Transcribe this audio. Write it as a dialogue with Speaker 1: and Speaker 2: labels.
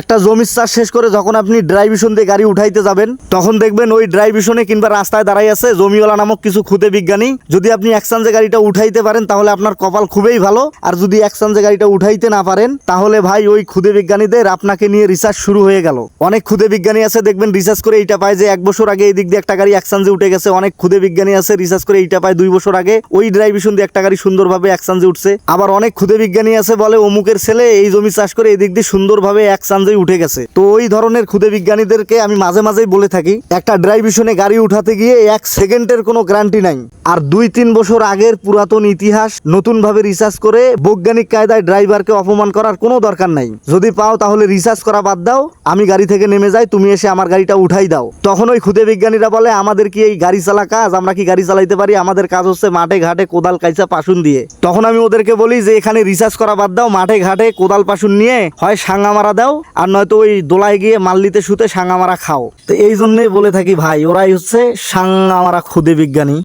Speaker 1: একটা জমির চাষ শেষ করে যখন আপনি ড্রাইভিশন দিয়ে গাড়ি উঠাইতে যাবেন, তখন দেখবেন ওই ড্রাইভিশনে কিংবা রাস্তায় দাঁড়াই আছে জমিওয়ালা নামক কিছু খুদে বিজ্ঞানী। যদি আপনি একসাঞ্জে গাড়িটা উঠাইতে পারেন, তাহলে আপনার কপাল খুবই ভালো। আর যদি একসাঞ্জে গাড়িটা উঠাইতে না পারেন, তাহলে ভাই ওই খুদে বিজ্ঞানীদের আপনাকে নিয়ে রিসার্চ শুরু হয়ে গেল। অনেক খুদে বিজ্ঞানী আছে, দেখবেন রিসার্চ করে এইটা পায় যে এক বছর আগে এই দিক দিয়ে একটা গাড়ি একসাঞ্জে উঠে গেছে। অনেক খুদে বিজ্ঞানী আছে রিসার্চ করে এইটা পায় দুই বছর আগে। ওই ড্রাইভিশন দিয়ে একটা গাড়ি সুন্দরভাবে একসাঞ্জে উঠছে। আবার অনেক খুদে বিজ্ঞানী আছে, বলে অমুকের ছেলে এই জমি চাষ করে এই দিক দিয়ে সুন্দরভাবে এক চান্সেই উঠে গেছে। তো ওই ধরনের খুদে বিজ্ঞানীদেরকে আমি মাঝে মাঝেই বলে থাকি, একটা ড্রাইভিশনে গাড়ি উঠাতে গিয়ে এক সেকেন্ডের কোনো গ্যারান্টি নাই। আর দুই তিন বছর আগের পুরাতন ইতিহাস নতুন ভাবে রিসার্চ করে বৈজ্ঞানিক কায়দায় ড্রাইভারকে অপমান করার কোনো দরকার নাই। যদি পাও তাহলে রিসার্চ করা বাদ দাও, আমি গাড়ি থেকে নেমে যাই, তুমি এসে আমার গাড়িটা উঠাই দাও। তখন ওই ক্ষুদে বিজ্ঞানীরা বলে, আমাদের কি এই গাড়ি চালা কাজ? আমরা কি গাড়ি চালাইতে পারি? আমাদের কাজ হচ্ছে মাঠে ঘাটে কোদাল কাইচা পাশুন দিয়ে। তখন আমি ওদেরকে বলি যে, এখানে রিসার্চ করা বাদ দাও, মাঠে ঘাটে কোদাল পাশুন নিয়ে হয় সাঙ্গা মারা দাও আর নয়তো ওই দোলায় গিয়ে মাল্লিতে শুতে সাঙ্গামারা খাও। তো এই জন্যই বলে থাকি ভাই, ওরাই হচ্ছে সাঙ্গামারা ক্ষুদে খুদে বিজ্ঞানী।